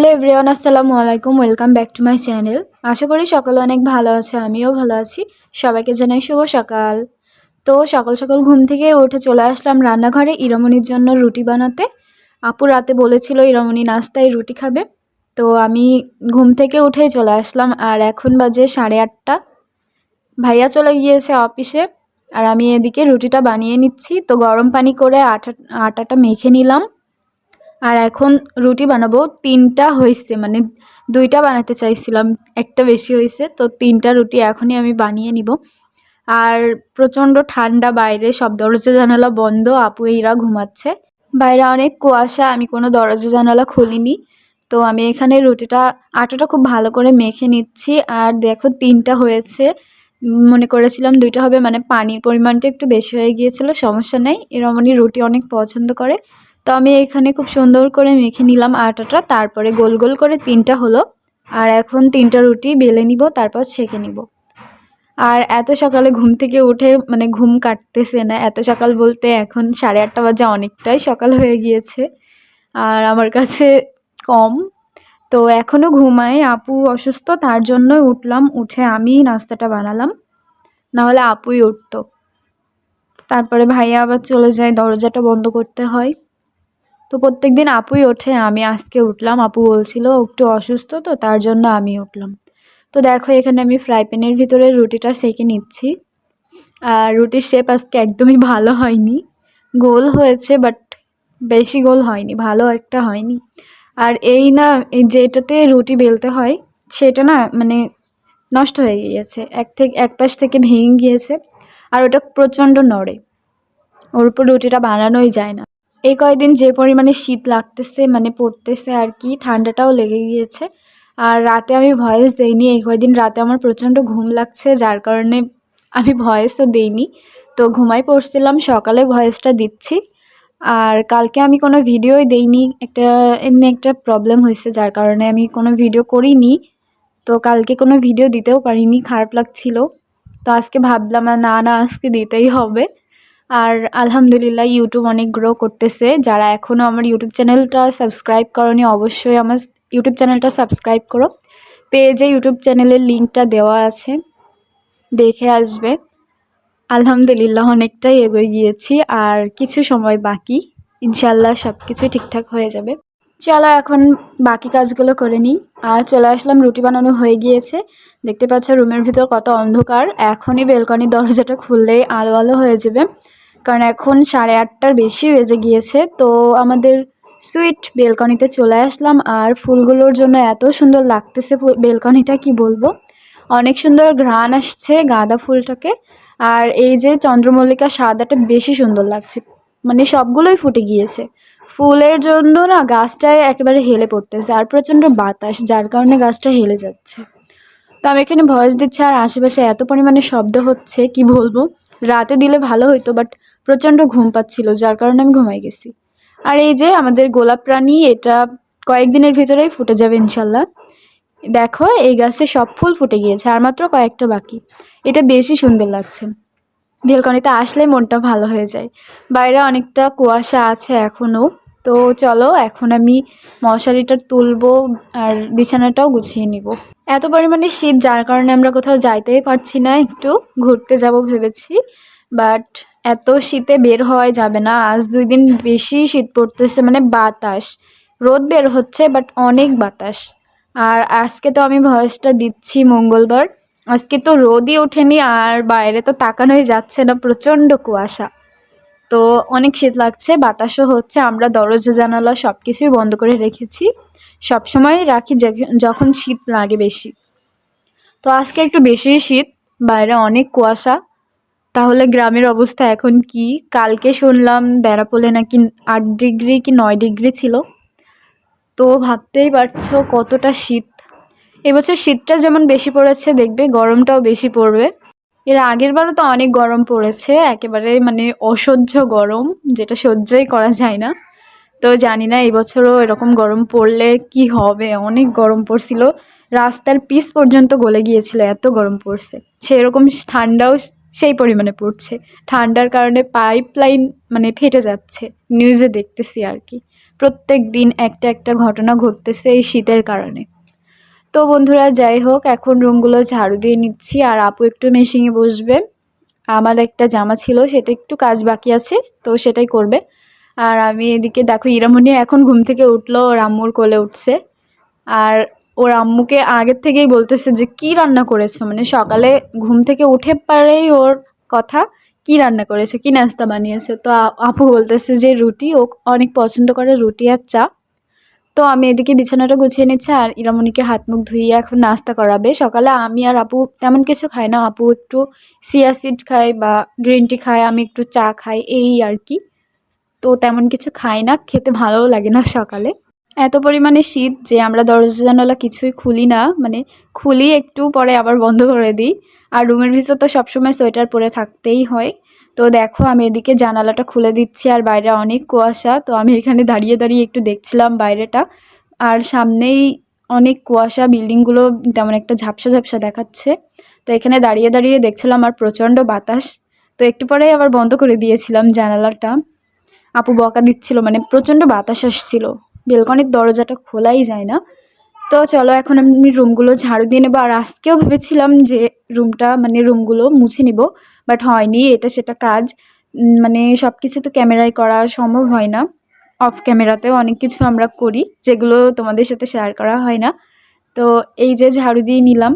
Hello everyone, আসসালামু আলাইকুম। Welcome back to my channel আশা করি সকলে অনেক ভালো আছে, আমিও ভালো আছি। সবাইকে জানাই শুভ সকাল। তো সকাল সকাল ঘুম থেকে উঠে চলে আসলাম রান্নাঘরে ইরামনির জন্য রুটি বানাতে। আপু রাতে বলেছিল ইরামনি নাস্তায় রুটি খাবে। তো আমি ঘুম থেকে উঠেই চলে আসলাম, আর এখন বাজে সাড়ে আটটা। ভাইয়া চলে গিয়েছে অফিসে, আর আমি এদিকে রুটিটা বানিয়ে নিচ্ছি। তো গরম পানি করে আটা আটাটা মেখে নিলাম। আর এখন রুটি বানাবো। তিনটা হয়েছে মানে দুইটা বানাতে চাইছিলাম, একটা বেশি হয়েছে, তো তিনটা রুটি এখনই আমি বানিয়ে নিব। আর প্রচণ্ড ঠান্ডা, বাইরে সব দরজা জানালা বন্ধ, আপু এরা ঘুমাচ্ছে। বাইরে অনেক কুয়াশা, আমি কোনো দরজা জানালা খুলিনি। তো আমি এখানে রুটিটা, আটাটা খুব ভালো করে মেখে নিচ্ছি। আর দেখো তিনটা হয়েছে। মনে করেছিলাম দুইটা হবে মানে পানির পরিমাণটা একটু বেশি হয়ে গিয়েছিল, সমস্যা নেই। এরমনি রুটি অনেক পছন্দ করে। তো আমি এখানে খুব সুন্দর করে মেখে নিলাম আটাটা, তারপরে গোল গোল করে তিনটা হলো। আর এখন তিনটা রুটি বেলে নিব, তারপর ছেঁকে নিব। আর এত সকালে ঘুম থেকে উঠে মানে ঘুম কাটতেছে না। এত সকাল বলতে এখন সাড়ে আটটা বাজে, অনেকটাই সকাল হয়ে গিয়েছে। আর আমার কাছে কম। তো এখনও ঘুমাই, আপু অসুস্থ, তার জন্যই উঠলাম, উঠে আমি নাস্তাটা বানালাম। নাহলে আপুই উঠতো। তারপরে ভাইয়া আবার চলে যায়, দরজাটা বন্ধ করতে হয়। তো প্রত্যেক দিন আপুই ওঠে, আমি আজকে উঠলাম। আপু বলছিল, একটু অসুস্থ তো, তার জন্য আমি উঠলাম। তো দেখো, এখানে আমি ফ্রাই প্যানের ভিতরে রুটিটা সেঁকে নিচ্ছি। আর রুটির শেপ আজকে একদমই ভালো হয়নি। গোল হয়েছে বাট বেশি গোল হয়নি, ভালো একটা হয়নি। আর এই না যেটাতে রুটি বেলতে হয়, সেটা না মানে নষ্ট হয়ে গিয়েছে, এক থেকে, এক পাশ থেকে ভেঙে গিয়েছে, আর ওটা প্রচণ্ড নড়ে। ওর উপর রুটিটা বানানোই যায় না। এই কয়েকদিন যে পরিমাণে শীত লাগতেছে মানে পড়তেছে আর কি, ঠান্ডাটাও লেগে গিয়েছে। আর রাতে আমি ভয়েস দেইনি, এই কয়েকদিন রাতে আমার প্রচণ্ড ঘুম লাগছে, যার কারণে আমি ভয়েসও দেইনি। তো ঘুমাই পড়ছিলাম, সকালে ভয়েসটা দিচ্ছি। আর কালকে আমি কোনো ভিডিওই দেইনি, একটা, এমনি একটা প্রবলেম হয়েছে যার কারণে আমি কোনো ভিডিও করিনি। তো কালকে কোনো ভিডিও দিতেও পারিনি, খারাপ লাগছিল। তো আজকে ভাবলাম, না না, আজকে দিতেই হবে। আর আলহামদুলিল্লাহ ইউটিউব অনেক গ্রো করতেছে। যারা এখনও আমার ইউটিউব চ্যানেলটা সাবস্ক্রাইব করনি, অবশ্যই আমার ইউটিউব চ্যানেলটা সাবস্ক্রাইব করো। পেজে ইউটিউব চ্যানেলের লিঙ্কটা দেওয়া আছে। দেখে আসবে। আলহামদুলিল্লাহ অনেকটাই এগিয়ে গিয়েছি। আর কিছু সময় বাকি। ইনশাল্লাহ সব কিছুই ঠিকঠাক হয়ে যাবে। চলো এখন বাকি কাজগুলো করে নিই। আর চলে আসলাম, রুটি বানানো হয়ে গিয়েছে। দেখতে পাচ্ছ, রুমের ভিতর কত অন্ধকার। এখনই বেলকনির দরজাটা খুললেই আলো আলো হয়ে যাবে। কারণ এখন সাড়ে আটটার বেশি বেজে গিয়েছে, তো আমাদের সুইট বেলকনিতে চলে আসলাম। আর ফুলগুলোর জন্য এত সুন্দর লাগতেছে বেলকনিটা কি বলব? অনেক সুন্দর ঘ্রাণ আসছে গাঁদা ফুলটাকে। আর এই যে চন্দ্রমল্লিকা সাদাটা বেশি সুন্দর লাগছে মানে সবগুলোই ফুটে গিয়েছে। ফুলের জন্য না গাছটায় একেবারে হেলে পড়তেছে, আর প্রচণ্ড বাতাস, যার কারণে গাছটা হেলে যাচ্ছে। তো আমি এখানে ভয়েস দিচ্ছি, আর আশেপাশে এত পরিমাণে শব্দ হচ্ছে, কি বলব? রাতে দিলে ভালো হইতো বাট প্রচণ্ড ঘুম পাচ্ছিল, যার কারণে আমি ঘুমাই গেছি। আর এই যে আমাদের গোলাপ প্রাণী এটা কয়েকদিনের ভিতরেই ফুটে যাবে ইনশাল্লাহ। দেখো, এই গাছে সব ফুল ফুটে গিয়েছে, আর মাত্র কয়েকটা বাকি। এটা বেশি সুন্দর লাগছে। বেলকনিতে আসলে মনটা ভালো হয়ে যায়। বাইরে অনেকটা কুয়াশা আছে এখনও। তো চলো, এখন আমি মশারিটা তুলবো আর বিছানাটাও গুছিয়ে নিব। এত পরিমাণে শীত, যার কারণে আমরা কোথাও যাইতেই পারছি না, একটু ঘুরতে যাব ভেবেছি। বাট এত শীতে বের হওয়া যাবে না। আজ দুই দিন বেশি শীত পড়তেছে মানে বাতাস। রোদ বের হচ্ছে বাট অনেক বাতাস। আর আজকে তো আমি ভয়েসটা দিচ্ছি মঙ্গলবার। আজকে তো রোদই ওঠেনি, আর বাইরে তো তাকানোই যাচ্ছে না, প্রচণ্ড কুয়াশা। তো অনেক শীত লাগছে, বাতাসও হচ্ছে, আমরা দরজা, জানালা সব কিছুই বন্ধ করে রেখেছি। সব সময় রাখি যখন শীত লাগে বেশি। তো আজকে একটু বেশি শীত, বাইরে অনেক কুয়াশা। তাহলে গ্রামের অবস্থা এখন কি? কালকে শুনলাম বেড়াপোলে নাকি আট ডিগ্রি কি নয় ডিগ্রি ছিল। তো ভাবতেই পারছ কতটা শীত। এবছর শীতটা যেমন বেশি পড়েছে, দেখবে গরমটাও বেশি পড়বে। এর আগের বারও তো অনেক গরম পড়েছে, একেবারে মানে অসহ্য গরম, যেটা সহ্যই করা যায় না। তো জানি না, এবছরও এরকম গরম পড়লে কি হবে? অনেক গরম পড়ছিল। রাস্তার পিস পর্যন্ত গলে গিয়েছিল, এত গরম পড়ছে। সেরকম ঠান্ডাও সেই পরিমাণে পড়ছে। ঠান্ডার কারণে পাইপ লাইন মানে ফেটে যাচ্ছে। নিউজে দেখতেছি আর কি। প্রত্যেক দিন একটা একটা ঘটনা ঘটতেছে এই শীতের কারণে। তো বন্ধুরা, যাই হোক, এখন রুমগুলো ঝাড়ু দিয়ে নিচ্ছি। আর আপু একটু মেশিনে বসবে। আমার একটা জামা ছিল, সেটা একটু কাজ বাকি আছে, তো সেটাই করবে। আর আমি এদিকে, দেখো ইরামনি এখন ঘুম থেকে উঠল ওর আম্মুর কোলে উঠছে। আর ওর আম্মুকে আগের থেকেই বলতেছে যে, কি রান্না করেছ? মানে সকালে ঘুম থেকে উঠে পারেই ওর কথা, কি রান্না করেছে? কি নাস্তা বানিয়েছে? তো আপু বলতেছে যে, রুটি, ও অনেক পছন্দ করে রুটি আর চা। তো আমি এদিকে বিছানাটা গুছিয়ে নিচ্ছি আর ইরামণিকে হাত মুখ ধুইয়ে এখন নাস্তা করাবে। সকালে আমি আর আপু তেমন কিছু খাই না, আপু একটু সিয়া সিড খায় বা গ্রিন টি খায়, আমি একটু চা খাই, এই আর কি। তো তেমন কিছু খাই না, খেতে ভালোও লাগে না সকালে। এত পরিমাণে শীত যে আমরা দরজা জানালা কিছুই খুলি না মানে খুলি একটু পরে আবার বন্ধ করে দিই। আর রুমের ভিতর তো সবসময় সোয়েটার পরে থাকতেই হয়। তো দেখো আমি এদিকে জানালাটা খুলে দিচ্ছি আর বাইরে অনেক কুয়াশা, তো আমি এখানে দাঁড়িয়ে দাঁড়িয়ে একটু দেখছিলাম বাইরেটা। আর সামনেই অনেক কুয়াশা, বিল্ডিংগুলো তেমন একটা ঝাপসা ঝাপসা দেখাচ্ছে। তো এখানে দাঁড়িয়ে দাঁড়িয়ে দেখছিলাম আর প্রচণ্ড বাতাস। তো একটু পরে আবার বন্ধ করে দিয়েছিলাম জানালাটা। আপু বকা দিচ্ছিল মানে প্রচণ্ড বাতাস আসছিল। বেলকনির দরজাটা খোলাই যায় না। তো চলো এখন আমি রুমগুলো ঝাড়ু দিয়ে নেব। আর আজকেও ভেবেছিলাম যে রুমটা মানে রুমগুলো মুছে নিব, বাট হয়নি, এটা সেটা কাজ। মানে সব কিছু তো ক্যামেরায় করা সম্ভব হয় না। অফ ক্যামেরাতেও অনেক কিছু আমরা করি, যেগুলো তোমাদের সাথে শেয়ার করা হয় না। তো এই যে ঝাড়ু দিয়ে নিলাম,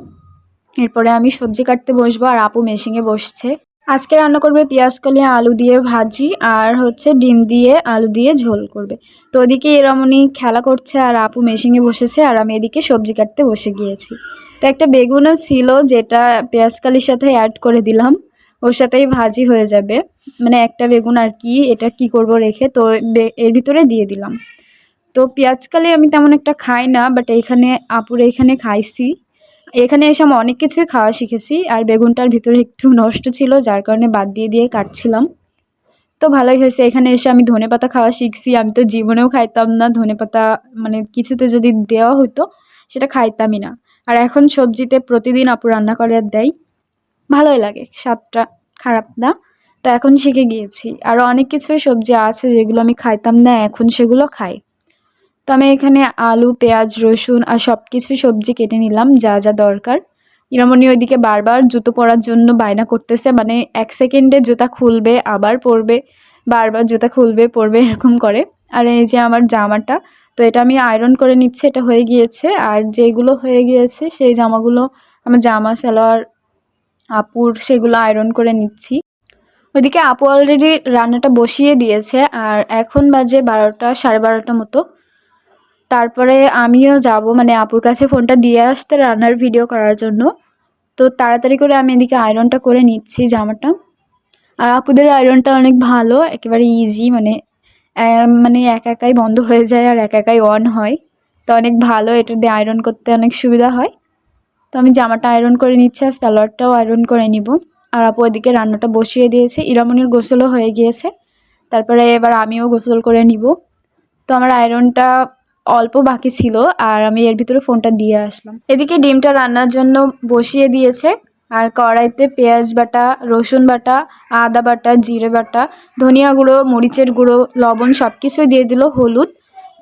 এরপরে আমি সবজি কাটতে বসবো, আর আপু মেশিনে বসছে। আজকে রান্না করবে পেঁয়াজ, কলি, আলু দিয়ে ভাজি আর হচ্ছে ডিম দিয়ে আলু দিয়ে ঝোল করবে। তো ওদিকে এরমনি খেলা করছে আর আপু মেশিনে বসেছে আর আমি এদিকে সবজি কাটতে বসে গিয়েছি। তো একটা বেগুনও ছিল যেটা পেঁয়াজ, কালির সাথে অ্যাড করে দিলাম। ওর সাথেই ভাজি হয়ে যাবে। মানে একটা বেগুন আর কি, এটা কি করব রেখে তো এর ভিতরে দিয়ে দিলাম। তো পেঁয়াজ, কালি আমি তেমন একটা খাই না বাট এইখানে, আপুর এইখানে খাইছি। এখানে এসে আমি অনেক কিছুই খাওয়া শিখেছি আর বেগুনটার ভিতরে একটু নষ্ট ছিল, যার কারণে বাদ দিয়ে দিয়ে কাটছিলাম। তো ভালোই হয়েছে, এখানে এসে আমি ধনেপাতা খাওয়া শিখছি। আমি তো জীবনেও খাইতাম না ধনেপাতা মানে কিছুতে যদি দেওয়া হতো সেটা খাইতামই না। আর এখন সবজিতে প্রতিদিন আপু রান্না করে আর দেয়। ভালোই লাগে, স্বাদটা খারাপ না, তো এখন শিখে গিয়েছি। আরও অনেক কিছুই সবজি আছে যেগুলো আমি খাইতাম না, এখন সেগুলো খাই। তো আমি এখানে আলু, পেঁয়াজ, রসুন আর সব কিছু সবজি কেটে নিলাম, যা যা দরকার। ইরামণি ওইদিকে বারবার জুতো পরার জন্য বায়না করতেছে মানে এক সেকেন্ডে জুতা খুলবে, আবার পরবে, বারবার জুতা খুলবে, পরবে, এরকম করে। আর এই যে আমার জামাটা, তো এটা আমি আয়রন করে নিচ্ছি, এটা হয়ে গিয়েছে। আর যেগুলো হয়ে গিয়েছে, সেই জামাগুলো আমার জামা, সালোয়ার, আপুর, সেগুলো আয়রন করে নিচ্ছি। ওইদিকে আপু অলরেডি রান্নাটা বসিয়ে দিয়েছে, আর এখন বাজে বারোটা, সাড়ে বারোটা মতো। তারপরে আমিও যাব মানে আপুর কাছে ফোনটা দিয়ে আসতে রান্নার ভিডিও করার জন্য। তো তাড়াতাড়ি করে আমি এদিকে আয়রনটা করে নিচ্ছি জামাটা। আর আপুদের আয়রনটা অনেক ভালো, একেবারে ইজি মানে মানে একা একাই বন্ধ হয়ে যায় আর একা একাই অন হয়। তো অনেক ভালো, এটা দিয়ে আয়রন করতে অনেক সুবিধা হয়। তো আমি জামাটা আয়রন করে নিচ্ছি আর সালোয়ারটাও আয়রন করে নিব। আর আপু ওইদিকে রান্নাটা বসিয়ে দিয়েছে, ইরামনির গোসলও হয়ে গিয়েছে। তারপরে এবার আমিও গোসল করে নিব। তো আমার আয়রনটা অল্প বাকি ছিল আর আমি এর ভিতরে ফোনটা দিয়ে আসলাম। এদিকে ডিমটা রান্নার জন্য বসিয়ে দিয়েছে। আর কড়াইতে পেঁয়াজ বাটা, রসুন বাটা, আদা বাটা, জিরে বাটা, ধনিয়া গুঁড়ো, মরিচের গুঁড়ো, লবণ সব কিছুই দিয়ে দিল হলুদ।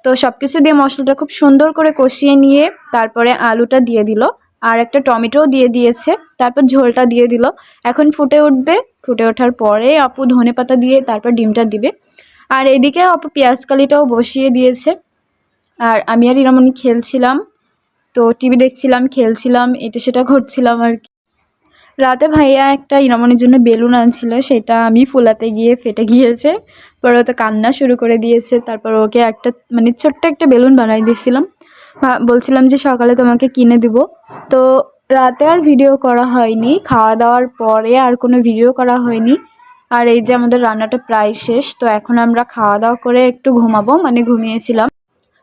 তো সব কিছু দিয়ে মশলাটা খুব সুন্দর করে কষিয়ে নিয়ে তারপরে আলুটা দিয়ে দিল। আর একটা টমেটোও দিয়ে দিয়েছে। তারপর ঝোলটা দিয়ে দিল। এখন ফুটে উঠবে। ফুটে ওঠার পরে আপু ধনে পাতা দিয়ে তারপর ডিমটা দিবে। আর এদিকে আপু পেঁয়াজ কালিটাও বসিয়ে দিয়েছে। আর আমি আর ইরামনি খেলছিলাম। তো টিভি দেখছিলাম, খেলছিলাম, এটা সেটা করছিলাম আর কি। রাতে ভাইয়া একটা ইরামনির জন্য বেলুন আনছিল, সেটা আমি ফুলাতে গিয়ে ফেটে গিয়েছে। পরে তো কান্না শুরু করে দিয়েছে, তারপর ওকে একটা মানে ছোট্ট একটা বেলুন বানাই দিয়েছিলাম। বলছিলাম যে সকালে তোমাকে কিনে দিব। তো রাতে আর ভিডিও করা হয়নি, খাওয়া দাওয়ার পরে আর কোনো ভিডিও করা হয়নি। আর এই যে আমাদের রান্নাটা প্রায় শেষ, তো এখন আমরা খাওয়া দাওয়া করে একটু ঘুমাবো মানে ঘুমিয়েছিলাম।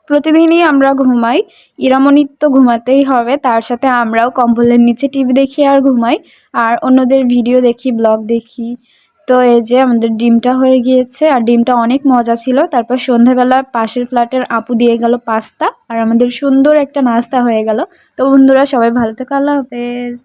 প্রতিদিনই আমরা ঘুমাই। ইরামণির তো ঘুমাতেই হবে, তার সাথে আমরাও কম্বলের নিচে টিভি দেখি আর ঘুমাই, আর অন্যদের ভিডিও দেখি, ব্লগ দেখি। তো এই যে আমাদের ডিমটা হয়ে গিয়েছে, আর ডিমটা অনেক মজা ছিল। তারপর সন্ধ্যাবেলা পাশের ফ্ল্যাটের আপু দিয়ে গেল পাস্তা, আর আমাদের সুন্দর একটা নাস্তা হয়ে গেল। তো বন্ধুরা, সবাই ভালো থেকো, আল্লাহ হাফেজ।